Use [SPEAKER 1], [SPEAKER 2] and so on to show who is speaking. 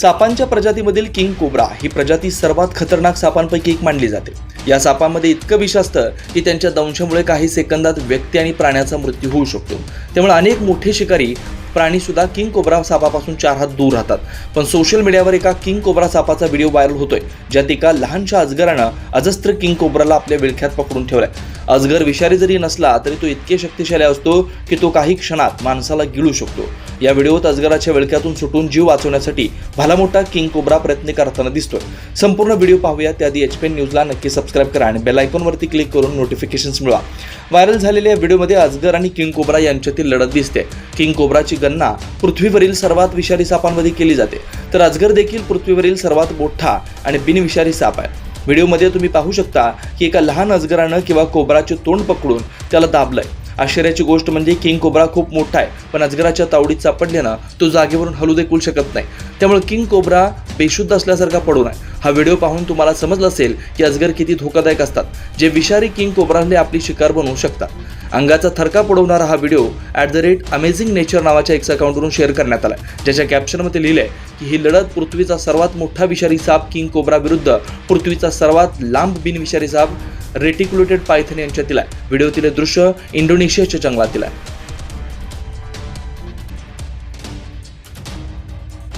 [SPEAKER 1] सापांच्या प्रजातीमधील king cobra ही प्रजाती सर्वात खतरनाक सापांपैकी एक मानली जाते. या सापांमध्ये इतकं विष असतं की त्यांच्या दंशामुळे काही सेकंदात व्यक्ती आणि प्राण्याचा मृत्यू होऊ शकतो. त्यामुळे अनेक मोठे शिकारी प्राणीसुद्धा किंग कोब्रा सापापासून चार हात दूर राहतात. पण सोशल मीडियावर एका किंग कोब्रा सापाचा व्हिडिओ व्हायरल होतोय ज्यात एका लहानशा अजगरानं अजस्त्र किंग कोब्राला आपल्या विळख्यात पकडून ठेवलाय. अजगर विषारी जरी नसला तरी तो इतके शक्तिशाली असतो की तो काही क्षणात माणसाला गिळू शकतो. या व्हिडिओत अजगराच्या विळक्यातून सुटून जीव वाचवण्यासाठी भला मोठा किंग कोब्रा प्रयत्न करताना दिसतोय. संपूर्ण व्हिडिओ पाहूया त्याआधी एच पी न्यूजला नक्की सबस्क्राईब करा आणि बेल आयकॉनवरती क्लिक करून नोटिफिकेशन्स मिळवा. व्हायरल झालेल्या या व्हिडिओमध्ये अजगर आणि किंग कोब्रा यांच्यातील लढत दिसते. किंग कोब्राची गणना पृथ्वीवरील सर्वात विषारी सापांमध्ये केली जाते. तर अजगर देखील पृथ्वीवरील सर्वात मोठा आणि बिनविषारी साप आहे. व्हिडिओमध्ये तुम्ही पाहू शकता की एका लहान अजगरानं किंवा कोबराचे तोंड पकडून त्याला दाबलंय. आश्चर्याची गोष्ट म्हणजे किंग कोबरा खूप मोठा आहे पण अजगराच्या तावडीत सापडल्यानं तो जागेवरून हलू देखील शकत नाही. त्यामुळे किंग कोबरा बेशुद्ध असल्यासारखा पडून आहे हा व्हिडिओ पाहून तुम्हाला समजलं असेल की अजगर किती धोकादायक असतात जे विषारी किंग कोब्राने आपली शिकार बनवू शकतात. अंगाचा थरका पडवणारा हा video at the rate amazing nature नावाच्या एक्स अकाउंटवरून शेअर करण्यात आला ज्याच्या कॅप्शनमध्ये लिहिलंय की ही लढत पृथ्वीचा सर्वात मोठा विषारी साप किंग कोब्रा विरुद्ध पृथ्वीचा सर्वात लांब बिनविषारी साप रेटिक्युलेटेड पायथन यांच्यातील आहे. व्हिडिओतील दृश्य इंडोनेशियाच्या जंगलातील आहे.